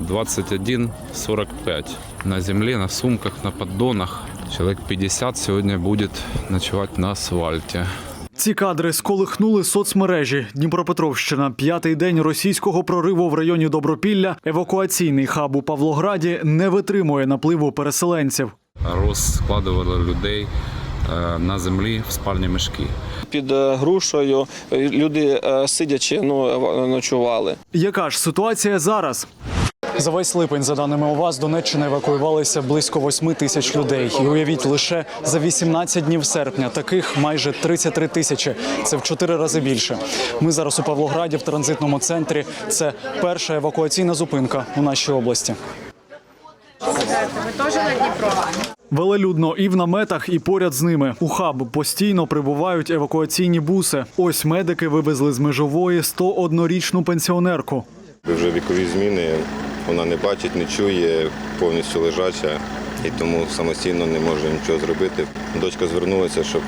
21.45. На земле, на сумках, на поддонах. Человек 50 сегодня будет ночевать на асфальте. Ці кадри сколихнули соцмережі. Дніпропетровщина, п'ятий день російського прориву в районі Добропілля. Евакуаційний хаб у Павлограді не витримує напливу переселенців. Розкладували людей е, на землі в спальні мішки. Під е, грушею е, люди сидячи ну, ночували. Яка ж ситуація зараз? За весь липень, за даними ОВАЗ, Донеччини евакуювалися близько 8 тисяч людей. І уявіть, лише за 18 днів серпня таких майже 33 тисячі. Це в чотири рази більше. Ми зараз у Павлограді в транзитному центрі. Це перша евакуаційна зупинка у нашій області. Велелюдно і в наметах, і поряд з ними. У хаб постійно прибувають евакуаційні буси. Ось медики вивезли з межової 101-річну пенсіонерку. Вже вікові зміни, вона не бачить, не чує, повністю лежача і тому самостійно не може нічого зробити. Дочка звернулася, щоб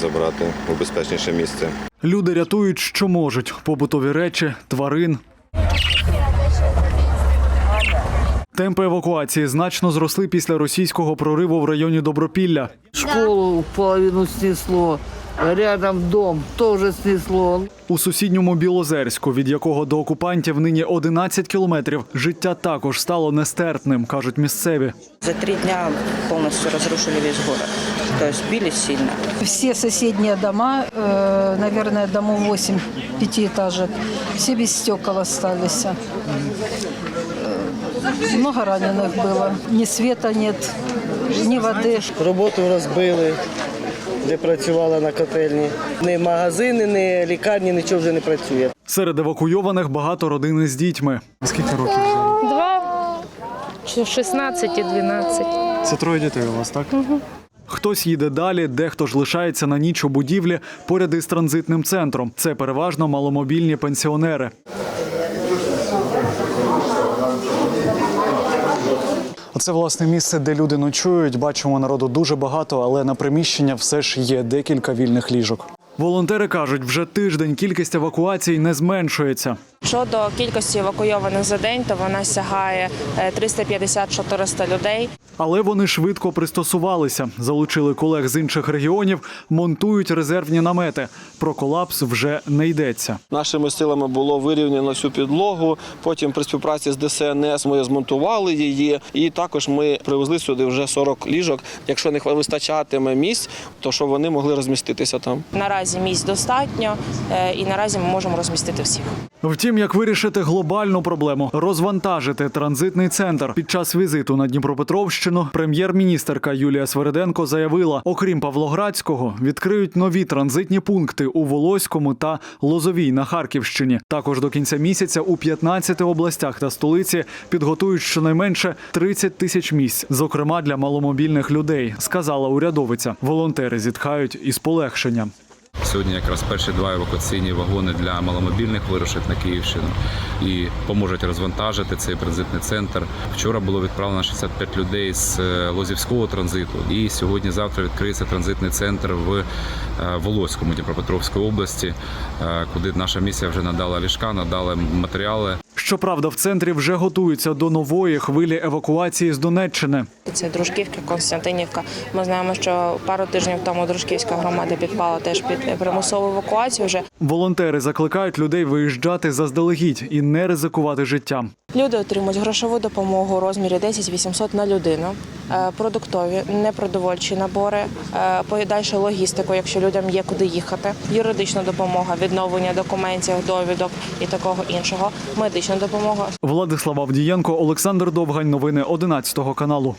забрати у безпечніше місце. Люди рятують, що можуть: побутові речі, тварин. Темпи евакуації значно зросли після російського прориву в районі Добропілля. Школу половину снесло, рядом дом тоже снесло. У сусідньому Білозерську, від якого до окупантів нині 11 кілометрів, життя також стало нестерпним, кажуть місцеві. За три дня полностью разрушили весь город. То есть били сильно. Все соседние дома, э, наверное, домов 8 пятиэтажек, все без стекол остались. Э, Много раненых было. Ни света нет, ни воды. Роботу розбили, де працювала на котельні. Ні магазини, ні лікарні, нічого вже не працює. Серед евакуйованих багато родини з дітьми. Скільки років? вже? Два, чи 16 і 12. Це троє дітей у вас, так? Хтось їде далі, дехто ж лишається на ніч у будівлі поряд із транзитним центром. Це переважно маломобільні пенсіонери. Оце власне місце, де люди ночують. Бачимо народу дуже багато, але на приміщення все ж є декілька вільних ліжок. Волонтери кажуть, вже тиждень кількість евакуацій не зменшується. Щодо кількості евакуйованих за день, то вона сягає е, 350-400 людей. Але вони швидко пристосувалися, залучили колег з інших регіонів, монтують резервні намети. Про колапс вже не йдеться. Нашими силами було вирівняно всю підлогу. Потім при співпраці з ДСНС ми змонтували її. І також ми привезли сюди вже 40 ліжок. Якщо не вистачатиме місць, то щоб вони могли розміститися там. Наразі місць достатньо, е, і наразі ми можемо розмістити всіх. Втім, як вирішити глобальну проблему розвантажити транзитний центр під час візиту на Дніпропетровщину, прем'єр-міністерка Юлія Свериденко заявила: окрім Павлоградського, відкриють нові транзитні пункти у Волоському та Лозовій на Харківщині. Також до кінця місяця у 15 областях та столиці підготують щонайменше 30 тисяч місць, зокрема для маломобільних людей, сказала урядовиця. Волонтери зітхають із полегшенням. Сьогодні якраз перші два евакуаційні вагони для маломобільних вирушать на Київщину і поможуть розвантажити цей транзитний центр. Вчора було відправлено 65 людей з е, Лозівського транзиту. І сьогодні-завтра відкриється транзитний центр в е, Волоському Дніпропетровської області, е, куди наша місія вже надала ліжка, надала матеріали. Щоправда, в центрі вже готуються до нової хвилі евакуації з Донеччини. Це Дружківка, Константинівка. Ми знаємо, що пару тижнів тому Дружківська громада підпала теж під примусову евакуацію. Вже Волонтери закликають людей виїжджати заздалегідь і не ризикувати життям. Люди отримують грошову допомогу у розмірі 10 800 на людину, е, продуктові, непродовольчі набори, е, подальшу логістику, якщо людям є куди їхати, юридична допомога, відновлення документів, довідок і такого іншого, медична допомога. Владислав Авдієнко, Олександр Довгань. Новини 11 каналу.